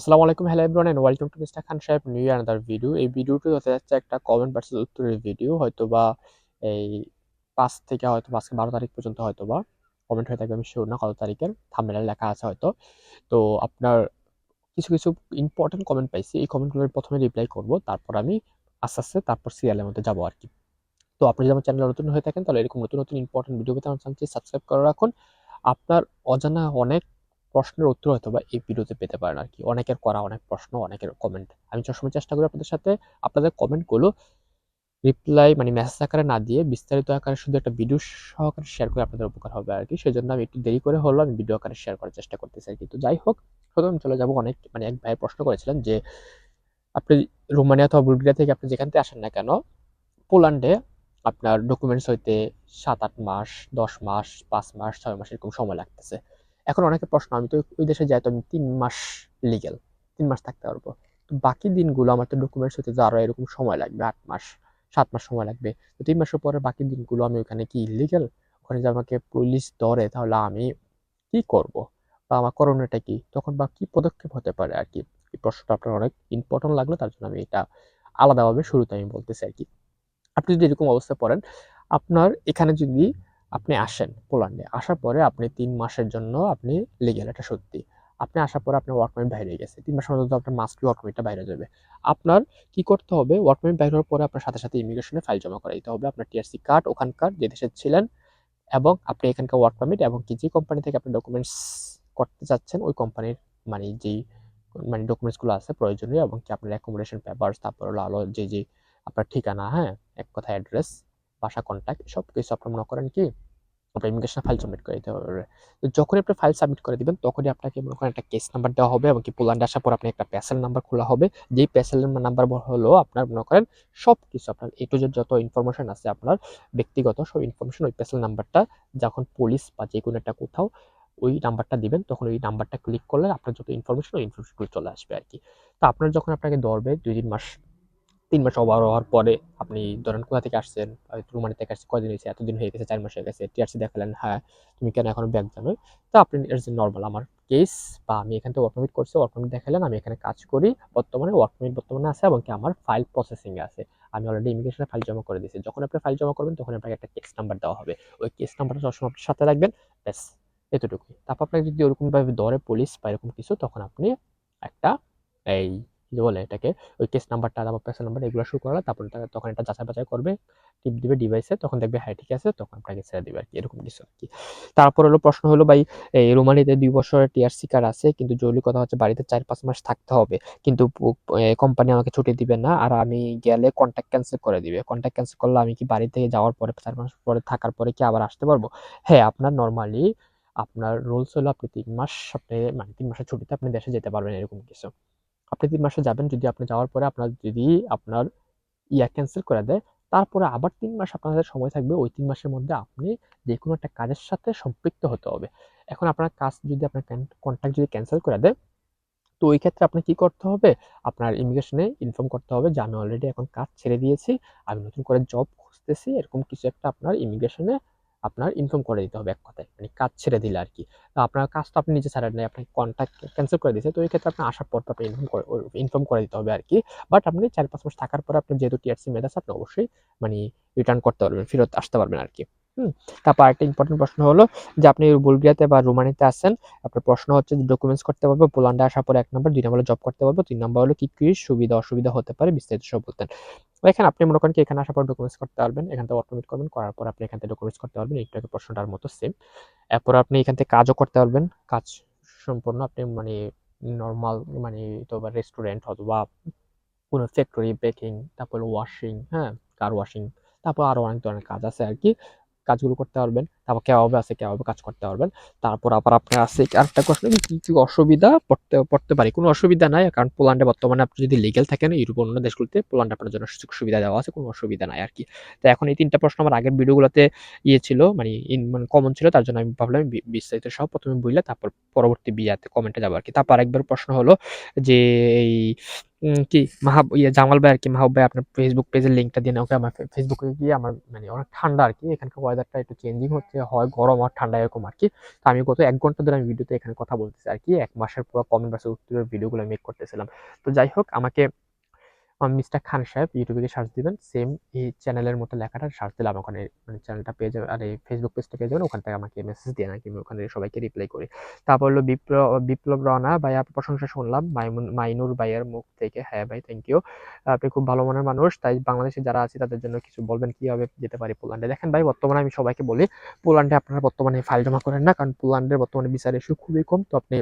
আসসালামু আলাইকুম, hello everyone and welcome to mister Khan সাহেব নিউ ইয়ার আনাদার ভিডিও এই ভিডিওটি হতে যাচ্ছে একটা কমেন্ট ভার্সেস উত্তরের ভিডিও হয়তো বা এই পাঁচ থেকে হয়তো আজকে বারো তারিখ পর্যন্ত হয়তো বা কমেন্ট হয়ে থাকবে, আমি শিওর না কত তারিখের থাম্বনেলে লেখা আছে হয়তো। তো আপনার কিছু কিছু ইম্পর্টেন্ট কমেন্ট পাইছি, এই কমেন্টগুলোর প্রথমে রিপ্লাই করব, তারপর আমি আস্তে আস্তে, তারপর সিরিয়ালের মধ্যে যাব আর কি তো আপনি যদি আমার চ্যানেলে নতুন হয়ে থাকেন, তাহলে এরকম নতুন নতুন ইম্পর্টেন্ট ভিডিও পেতে আমার চ্যানেলটি সাবস্ক্রাইব করে রাখুন। আপনার অজানা অনেক প্রশ্নের উত্তর হয়তো বা এই ভিডিওতে পেতে পারেন আর কি। অনেকের করা অনেক প্রশ্ন, অনেকের কমেন্ট আমি সবসময় চেষ্টা করি আপনাদের সাথে আপনাদের কমেন্টগুলো রিপ্লাই মানে মেসেজ আকারে না দিয়ে বিস্তারিত আকারে শুধু একটা ভিডিও সহকারে শেয়ার করে আপনাদের উপকার হবে আর কি। সেই জন্য আমি একটু দেরি করে হলো আমি ভিডিও আকারে শেয়ার করার চেষ্টা করতেছি আর কি। তো যাই হোক, প্রথমে চলে যাব অনেক মানে এক ভাই প্রশ্ন করেছিলেন যে, আপনি রোমানিয়া অথবা বুলগেরিয়া থেকে আপনি যেখান থেকে আসেন না কেন, পোল্যান্ডে আপনার ডকুমেন্টস হইতে সাত আট মাস, দশ মাস, পাঁচ মাস, ছয় মাস এরকম সময় লাগতেছে। এখন অনেকের প্রশ্ন, আমি তো ওই দেশে যাই, তো আমি তিন মাস লিগেল তিন মাস থাকতে পারব। তো বাকি দিনগুলো আমার তো ডকুমেন্টস হতে আরও এরকম সময় লাগবে, আট মাস, সাত মাস সময় লাগবে। তো তিন মাসের পরে বাকি দিনগুলো আমি ওখানে কি ইলিগেল ওখানে যে আমাকে পুলিশ ধরে, তাহলে আমি কি করব? বা আমার করণীয়টা কি? তখন বা কি পদক্ষেপ হতে পারে আর কি? এই প্রশ্নটা আপনার অনেক ইম্পর্টেন্ট লাগল, তার জন্য আমি এটা আলাদাভাবে শুরুতে আমি বলতেছি আর কি। আপনি যদি এরকম অবস্থায় পড়েন, আপনার এখানে যদি আপনি আসেন পোল্যান্ডে। আসার পরে আপনি তিন মাসের জন্য আপনি লিগেল এটা সত্যি। আপনি আসার পরে আপনার ওয়ার্ক পারমিট বাইরে গেছে। তিন মাসের মধ্যে আপনার মাস্টলি ওয়ার্ক পারমিটটা বাইরে যাবে। আপনার কি করতে হবে? ওয়ার্ক পারমিট বাইরে হওয়ার পরে আপনার সাথে সাথে ইমিগ্রেশনে ফাইল জমা করে দিতে হবে। আপনার টিআরসি কার্ড ওখানকার যে দেশে ছিলেন এবং আপনি এখানকার ওয়ার্ক পারমিট এবং কি যে কোম্পানি থেকে আপনি ডকুমেন্টস করতে চাচ্ছেন, ওই কোম্পানির মানে যেই মানে ডকুমেন্টসগুলো আছে প্রয়োজনীয় এবং কি আপনার অ্যাকোমোডেশন পেপার তারপর হলো আলো যে যে আপনার ঠিকানা হ্যাঁ এক কথা অ্যাড্রেস বাসা কন্ট্যাক্ট সব কিছু আপনার মনে করেন কি, আপনার ইমিগ্রেশন ফাইল সাবমিট করে দিতে হবে। তো যখনই আপনি ফাইল সাবমিট করে দিবেন, তখনই আপনাকে মনে করেন একটা কেস নাম্বার দেওয়া হবে এবং কি পোল্যান্ডে আসার পর আপনি একটা প্যাসেল নাম্বার খোলা হবে। যেই প্যাসেল নাম্বার হলো আপনার মনে করেন সব কিছু আপনার এ টু জেড যত ইনফরমেশন আছে আপনার ব্যক্তিগত সব ইনফরমেশন ওই প্যাসেল নাম্বারটা যখন পুলিশ বা যে কোনো একটা কোথাও ওই নাম্বারটা দিবেন, তখন ওই নাম্বারটা ক্লিক করলে আপনার যত ইনফরমেশন ওই ইনফরমেশনগুলো চলে আসবে আর কি। তো আপনার যখন আপনাকে ধরবে দুই তিন মাস তিন মাস ওভার হওয়ার পরে আপনি ধরেন কোথা থেকে আসছেন? রুমানি থেকে আসছে কদিন হয়েছে? এতদিন হয়ে গেছে, চার মাস হয়ে গেছে। টিআরসি দেখালেন হ্যাঁ তুমি কেন এখনও ব্যাগ জানো তো আপনি ইটস নর্মাল আমার কেস বা আমি এখান থেকে ওয়ার্ক পারমিট করছি ওয়ার্ক পারমিট দেখালেন, আমি এখানে কাজ করি। বর্তমানে ওয়ার্কমিট বর্তমানে আছে এবং কি আমার ফাইল প্রসেসিংয়ে আছে। আমি অলরেডি ইমিগ্রেশনে ফাইল জমা করে দিয়েছি। যখন আপনি ফাইল জমা করবেন, তখন আপনাকে একটা কেস নাম্বার দেওয়া হবে। ওই কেস নাম্বারটা সবসময় আপনার সাথে রাখবেন। ব্যাস, এতটুকুই। তারপর আপনাকে যদি ওরকমভাবে ধরে পুলিশ বা এরকম কিছু, তখন আপনি একটা, এই কি বলে এটাকে, ওই কেস নাম্বারটা তারপর পেসেল নাম্বার এগুলো শুরু করালে তারপর তখন এটা যাচাই বাছাই করবে টিপ দিবে ডিভাইসে তখন দেখবে হ্যাঁ ঠিক আছে, তখন আপনাকে ছেড়ে দিবে আর কি এরকম কিছু আর কি তারপর হলো প্রশ্ন হলো, ভাই, এই রোমানিতে দুই বছরের টিআরসি কার্ড আছে, কিন্তু জরুরি কথা হচ্ছে বাড়িতে চার পাঁচ মাস থাকতে হবে, কিন্তু কোম্পানি আমাকে ছুটি দিবে না, আর আমি গেলে কন্ট্যাক্ট ক্যান্সেল করে দিবে। কন্ট্যাক্ট ক্যান্সেল করলে আমি কি বাড়ি থেকে যাওয়ার পরে, চার মাস পরে থাকার পরে কি আবার আসতে পারব? হ্যাঁ আপনার নর্মালি আপনার রুলস হলো আপনি তিন মাস আপনি মানে তিন মাসের ছুটিতে আপনি দেশে যেতে পারবেন, এরকম কিছু। আপনি তিন মাসে যাবেন, যদি আপনি যাওয়ার পরে আপনার যদি আপনার ইয়া ক্যান্সেল করে দেয়, তারপরে আবার তিন মাস আপনাদের সময় থাকবে, ওই তিন মাসের মধ্যে আপনি যে কোনো একটা কাজের সাথে সম্পৃক্ত হতে হবে। এখন আপনার কাজ যদি আপনার কন্ট্যাক্ট যদি ক্যান্সেল করে দেয়, তো ওই ক্ষেত্রে আপনি কি করতে হবে? আপনার ইমিগ্রেশনে ইনফর্ম করতে হবে যে, আমি অলরেডি এখন কাজ ছেড়ে দিয়েছি, আমি নতুন করে জব খুঁজতেছি। এরকম কিছু একটা আপনার ইমিগ্রেশনে আপনার ইনফর্ম করে দিতে হবে এক কথায়। মানে কাজ ছেড়ে দিলে আর কি আপনার কাজ তো আপনি নিজে ছাড়েন নাই আপনি কন্ট্যাক্ট ক্যান্সেল করে দিয়েছে তো এই ক্ষেত্রে আপনি আসার পর আপনি ইনফর্ম করে ইনফর্ম করে দিতে হবে আর কি বাট আপনি চার পাঁচ মাস থাকার পর আপনি যেহেতু টিআরসি মেদ আছে, আপনি অবশ্যই মানে রিটার্ন করতে পারবেন, ফেরত আসতে পারবেন আর কি হুম? তারপর একটা ইম্পর্টেন্ট প্রশ্ন হলো যে আপনি বুলগেরিয়াতে বা রোমানিতে আসেন আপনার প্রশ্ন হচ্ছে যে ডকুমেন্টস করতে পারব, পোল্যান্ডে আসার পর এক নম্বর দুই নম্বর জব করতে পারব, তিন নম্বর হলো কি কি সুবিধা, অসুবিধা হতে পারে, বিস্তারিত সব বলতেন। এখানে আপনি মনে করেন কি, এখানে আসার পর ডকুমেন্টস করতে পারবেন, এখান থেকে অটোমেট করবেন, করার পর আপনি এখান থেকে ডকুমেন্টস করতে পারবেন, এইটাকে প্রশ্নটার মতো সেম এরপর আপনি এখান থেকে কাজও করতে পারবেন, কাজ সম্পূর্ণ আপনি মানে নর্মাল মানে তো বা রেস্টুরেন্ট অথবা কোনো ফ্যাক্টরি বেকিং তারপর ওয়াশিং হ্যাঁ কার ওয়াশিং তারপর আরও অনেক ধরনের কাজ আছে আর কি, কাজগুলো করতে পারবেন। তারপর কেভাবে আছে কেভাবে কাজ করতে পারবেন। তারপর আবার আপনার আছে আরেকটা প্রশ্ন কি কি অসুবিধা পড়তে পড়তে পারি? কোনো অসুবিধা নাই, কারণ পোল্যান্ডে বর্তমানে আপনি যদি লিগেল থাকেন, ইউরোপ অন্য দেশগুলোতে পোল্যান্ড আপনার জন্য সুযোগ সুবিধা দেওয়া আছে, কোনো অসুবিধা নাই আর কি। তো এখন এই তিনটা প্রশ্ন আমার আগের ভিডিওগুলোতে ইয়ে ছিল মানে মানে কমন ছিল, তার জন্য আমি ভাবলাম বিস্তারিত সব প্রথমে বুঝলে, তারপর পরবর্তী বিয়াতে কমেন্টে যাব আর কি। তারপর আরেকবার প্রশ্ন হলো যে এই কি মাহাব ইয়ে জামাল ভাই আর কি, মাহবুব ভাই, আপনার ফেসবুক পেজের লিঙ্কটা দিয়ে ওকে আমার ফেসবুকে গিয়ে আমার মানে অনেক ঠান্ডা আর কি, এখানকার ওয়েদারটা একটু চেঞ্জিং হচ্ছে। হয় গরম আর ঠান্ডা এরকম আর কি। তো আমি গত এক ঘণ্টা ধরে আমি ভিডিওতে এখানে কথা বলতেছি আর কি। এক মাসের পুরো কমেন্ট ভার্সেস উত্তরের ভিডিওগুলো মেক করতেছিলাম। তো যাই হোক, আমাকে মিস্টার খান সাহেব ইউটিউবে গিয়ে সার্চ দিবেন সেম এই চ্যানেলের মতো লেখাটা সার্চ দিলাম ওখানে মানে চ্যানেলটা পেয়ে যাবেন আর এই ফেসবুক পেজটা পেয়ে যাবেন, ওখান থেকে আমাকে মেসেজ দিয়ে নাকি আমি ওখানে সবাইকে রিপ্লাই করি। তারপর হলো বিপ্লব বিপ্লব রানা, ভাই আপনার প্রশংসা শুনলাম মাইনুর ভাইয়ের মুখ থেকে হ্যাঁ ভাই থ্যাংক ইউ আপনি খুব ভালো মনের মানুষ, তাই বাংলাদেশে যারা আছে তাদের জন্য কিছু বলবেন কীভাবে যেতে পারি পোল্যান্ডে। দেখেন ভাই, বর্তমানে আমি সবাইকে বলি, পোল্যান্ডে আপনারা বর্তমানে ফাইল জমা করেন না, কারণ পোল্যান্ডের বর্তমানে বিচার ইস্যু খুবই কম, তো আপনি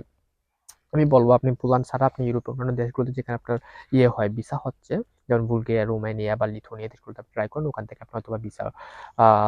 আমি বলব, আপনি পোল্যান্ড ছাড়া আপনি ইউরোপের অন্যান্য দেশগুলোতে যেখানে আপনার ইয়ে হয় ভিসা হচ্ছে, যেমন বুলগেরিয়া, রোমানিয়া বা লিথুনিয়া দেশগুলোতে আপনি ট্রাই করেন, ওখান থেকে আপনি হয়তো ভিসা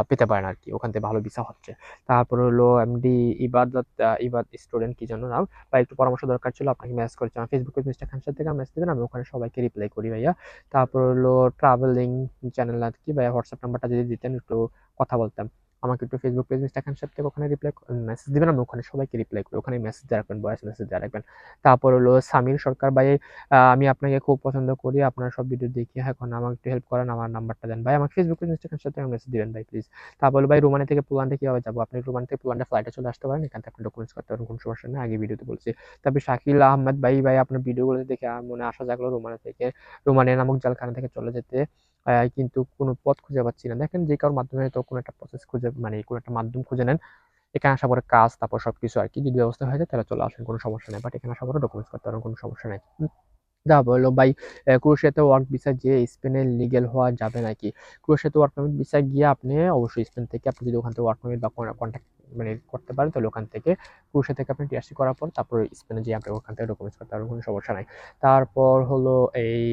পেতে পারেন আর কি ওখান থেকে ভালো ভিসা হচ্ছে। তারপর হলো এমডি ইবাদত ইবাদ স্টুডেন্ট কি জন্য নাম, বা একটু পরামর্শ দরকার ছিল, আপনাকে মেসেজ করেছি আমার ফেসবুকে মিস্টার খানসার থেকে মেসেজ দেবেন, আমি ওখানে সবাইকে রিপ্লাই করি ভাইয়া। তারপর হলো ট্রাভেলিং চ্যানেল আর কি, ভাইয়া হোয়াটসঅ্যাপ নাম্বারটা যদি দিতেন, একটু কথা বলতাম। আমাকে একটু ফেসবুক পেজ মিস্টার খান সাহেব ওখানে রিপ্লাই মেসেজ দেবেন আমি ওখানে সবাইকে রিপ্লাই করি। ওখানে মেসেজ দেওয়া রাখবেন ভয়েস মেসেজ দেওয়া রাখবেন। তারপর হলো সামির সরকার ভাই আমি আপনাকে খুব পছন্দ করি, আপনার সব ভিডিও দেখি। এখন আমাকে একটু হেল্প করেন, আমার নাম্বারটা দেন। ভাই, আমাকে ফেসবুক পেজ মিস্টার খান সাহেব মেসেজ দিবেন ভাই প্লিজ তারপর ভাই, রোমানি থেকে পোল্যান্ডে কীভাবে যাব? আপনি রোমান থেকে পোল্যান্ডে ফ্লাইটে চলে আসতে পারেন, এখান থেকে আপনি ডকুমেন্টস করতে পারেন, কোনো সমস্যা নেই, আগে ভিডিওতে বলছি। তারপর শাকিল আহমেদ ভাই ভাই, আপনার ভিডিওগুলো দেখে মনে আসা জাগলো রোমানি থেকে। রোমানিয়া নামক জালখানা থেকে চলে যেতে। কিন্তু কোনো পথ খুঁজে পাচ্ছি না। দেখেন যে কারোর মাধ্যমে তো কোনো একটা প্রসেস খুঁজে মানে কোনো একটা মাধ্যম খুঁজে নেন, এখানে আসা পরে কাজ, তারপর সব কিছু আর কি যদি ব্যবস্থা হয়ে যায়, তাহলে চলে আসেন, কোনো সমস্যা নেই। বাট এখানে আসা পরে ডকুমেন্টস করতে পারেন, কোনো সমস্যা নেই। যা বলল ভাই ক্রোশিয়াতে ওয়ার্ক ভিসা যে স্পেনে লিগেল হওয়া যাবে নাকি? ক্রোশিয়াতে ওয়ার্ক পারমিট ভিসা গিয়ে আপনি অবশ্যই স্পেন থেকে আপনি যদি ওখান থেকে ওয়ার্ক পারমিট বা কন্ট্যাক্ট মানে করতে পারেন, তাহলে ওখান থেকে ক্রোশিয়া থেকে আপনি টিআরসি করার পর তারপর স্পেনে যেয়ে আপনি ওখান থেকে ডকুমেন্টস করতে পারবেন, কোনো সমস্যা নাই। তারপর হলো এই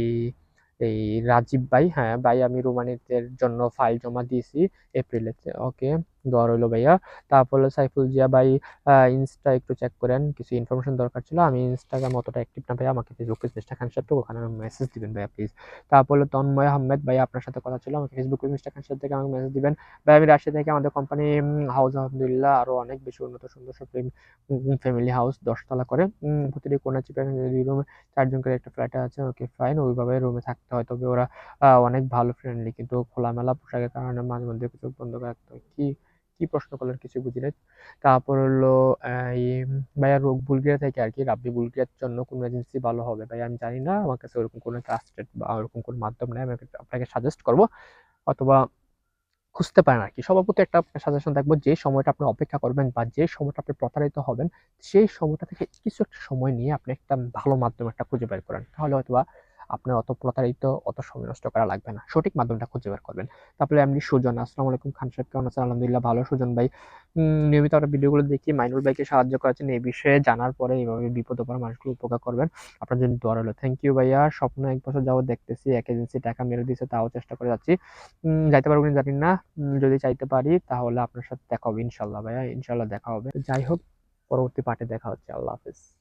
এই রাজীব ভাই হ্যাঁ ভাই আমি রোমানিদের জন্য ফাইল জমা দিয়েছি এপ্রিলেতে ওকে দোয়া রইল ভাইয়া। তারপর হলো সাইফুল জিয়া ভাই ইনস্টা একটু চেক করেন, কিছু ইনফরমেশন দরকার ছিল। আমি ইনস্টাগ্রাম অতটা অ্যাক্টিভ না ভাইয়া, আমাকে ফেসবুক পেজ মিস্টার খান সাহেব ওখানে মেসেজ দিবেন ভাইয়া প্লিজ তারপর হলো তন্ময় আহমেদ ভাই আপনার সাথে কথা ছিল, আমাকে ফেসবুক পেজ মিস্টার খান সাহেব থেকে আমাকে মেসেজ দিবেন। ভাই আমি রাশিয়া থেকে আমাদের কোম্পানি হাউস আলহামদুলিল্লাহ আরও অনেক বেশি উন্নত, সুন্দর সব ফ্যামিলি হাউস দশতলা করে। প্রতিটি কোনা চিপে দুই রুমে চারজন করে একটা ফ্ল্যাট আছে ওকে ফাইন ওইভাবে রুমে থাকতে হয়। তবে ওরা অনেক ভালো ফ্রেন্ডলি কিন্তু খোলামেলা পোশাকের কারণে মাঝে মধ্যে কিছু বন্ধ রাখতে হয়। কি কি প্রশ্ন করলেন কিছু বুঝি নাই। তারপর হলো ভাইয়া রোগ বুলগেরিয়া থেকে আর কি রাব্বি বুলগেরিয়ার জন্য কোন এজেন্সি ভালো হবে ভাই আমি জানি না, আমার কাছে ওরকম কোনো ট্রাস্টেড বা ওরকম কোনো মাধ্যম নেই, আমি আপনাকে সাজেস্ট করব। অথবা খুঁজতে পারেন আর কি। সভাপতি একটা সাজেশন থাকব, যে সময়টা আপনি অপেক্ষা করবেন বা যে সময়টা আপনি প্রতারিত হবেন, সেই সময়টা থেকে কিছু একটা সময় নিয়ে আপনি একটা ভালো মাধ্যম একটা খুঁজে বের করেন। তাহলে হয়তো আপনার অত প্রতারিত, অত সময় নষ্ট করা লাগবে না। সঠিক মাধ্যমটা খুঁজে বের করবেন। তারপরে এমনি সুজন, আসসালামু আলাইকুম, খান সাহেব, কেমন আছেন? আলহামদুলিল্লাহ ভালো, সুজন ভাই। নিয়মিত আমরা ভিডিওগুলো দেখি। মাইনুল ভাইকে সাহায্য করেছেন এই বিষয়ে। জানার পরে এইভাবে বিপদ পড়া মানুষগুলো উপকার করবেন। আপনার জন্য দোয়ার হলো থ্যাংক ইউ ভাইয়া। স্বপ্ন এক বছর যাব দেখতেছি, এক এজেন্সি টাকা মেরে দিয়েছে তাও চেষ্টা করে যাচ্ছি। যাইতে পারব জানি না। যদি চাইতে পারি, তাহলে আপনার সাথে দেখা হবে ইনশাল্লাহ ভাইয়া। ইনশাল্লাহ দেখা হবে। যাই হোক, পরবর্তী পার্টে দেখা হচ্ছে। আল্লাহ হাফিজ।